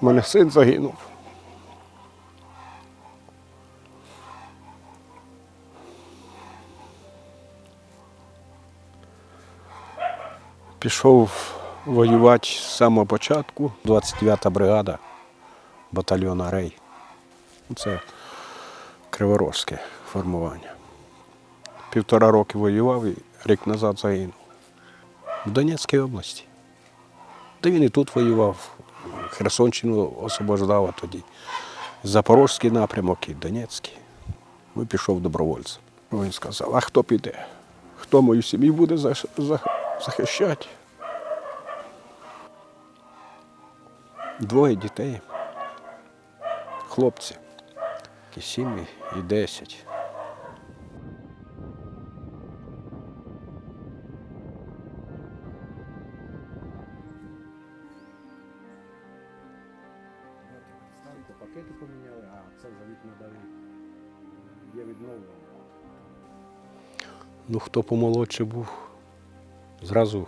У мене син загинув. Пішов воювати з самого початку. 29-та бригада батальйону Рей. Це Криворожське формування. Півтора роки воював і рік назад загинув. В Донецькій області. Та він і тут воював, Херсонщину освобождав, тоді Запорозький напрямок і Донецький. Ми пішов добровольцем. Він сказав, а хто піде? Хто мою сім'ю буде за- за- захищати? Двоє дітей, хлопці, і сім і десять. Старі пакети поміняли, а це вже вікна. Є відновлення. Ну, хто помолодше був, зразу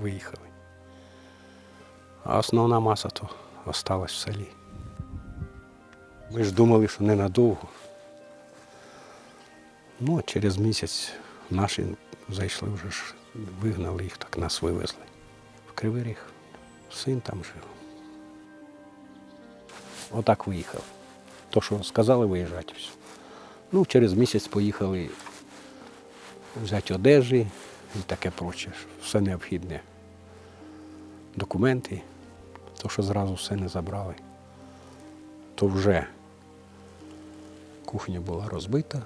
виїхали. А основна маса то осталась в селі. Ми ж думали, що ненадовго. Ну, а через місяць наші зайшли вже ж, вигнали їх, так нас вивезли. В Кривий Ріг. Син там жив. Отак виїхав. То, що сказали виїжджати. Все. Ну, через місяць поїхали взяти одежі і таке проче. Все необхідне. Документи, то, що зразу все не забрали. То вже кухня була розбита,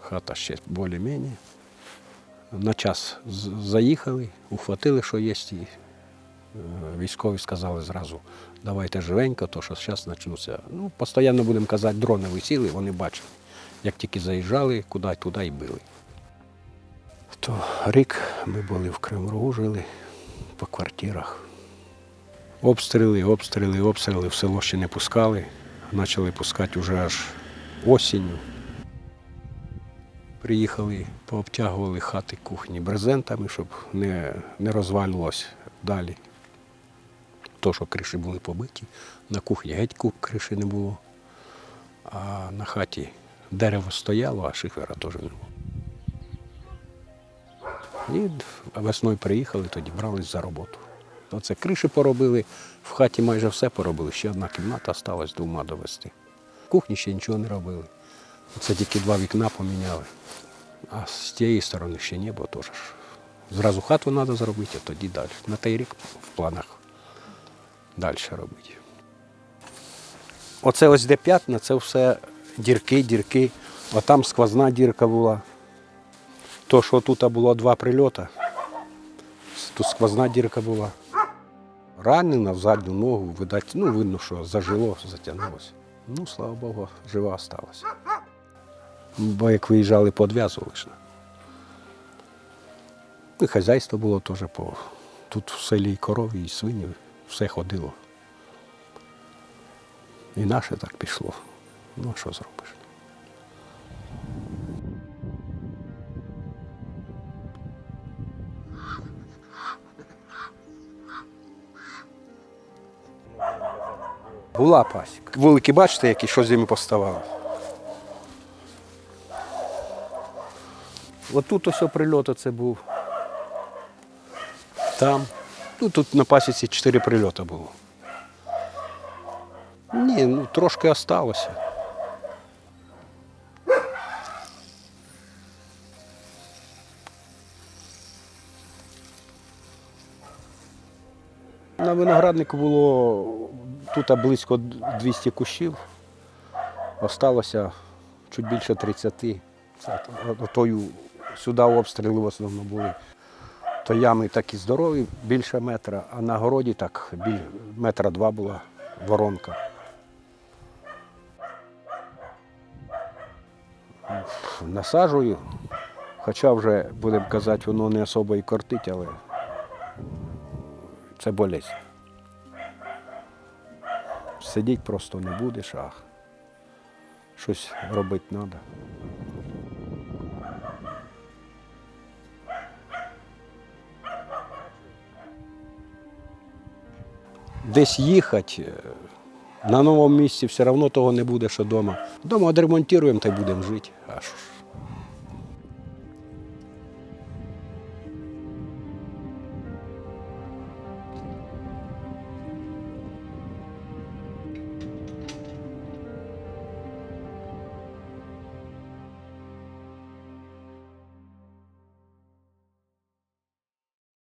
хата ще більш-менш. На час заїхали, ухватили, що є, військові сказали зразу, давайте живенько, то що зараз почнуться. Ну, постійно будемо казати, дрони висіли, вони бачили. Як тільки заїжджали, куди туди і били. То рік ми були в Криму, жили по квартирах. Обстріли, обстріли, обстріли, в село ще не пускали. Почали пускати вже аж осінню. Приїхали, пообтягували хати кухні брезентами, щоб не, не розвалювалось далі. То, що криші були побиті, на кухні геть ку- криші не було. А на хаті дерево стояло, а шифера теж не було. І весною приїхали, тоді брались за роботу. Оце криші поробили, в хаті майже все поробили. Ще одна кімната залишилась двома довести. В кухні ще нічого не робили. Це тільки два вікна поміняли. А з тієї сторони ще не було теж. Зразу хату треба зробити, а тоді далі. На той рік в планах далі робити. Оце ось де п'ятна, це все дірки, дірки. Отам сквозна дірка була. То, що тут було два прильоти, тут сквозна дірка була. Ранена в задню ногу, видать, ну, видно, що зажило, затягнулося. Ну, слава Богу, жива осталась. Бо як виїжджали, подв'язували ж. І хазяйство було теж по. Тут в селі і корові, і свині, все ходило. І наше так пішло. Ну, а що зробиш? Була пасіка. Вулики, бачите, які що з ними поставали. От тут ось прильоти це був. Там. Ну, тут на пасіці чотири прильоти було. Ні, ну трошки осталося. На винограднику було тут близько 200 кущів. Осталося чуть більше 30. Це то- тою, сюди обстріли в основному були. То ями такі здорові, більше метра, а на городі так біль, метра два була воронка. Насаджую, хоча вже, будемо казати, воно не особо і кортить, але це болезнь. Сидіть просто не будеш, а щось робити треба. Десь їхати. е, На новому місці все одно того не буде, що вдома. Дома відремонтуємо та й будемо жити. А що ж.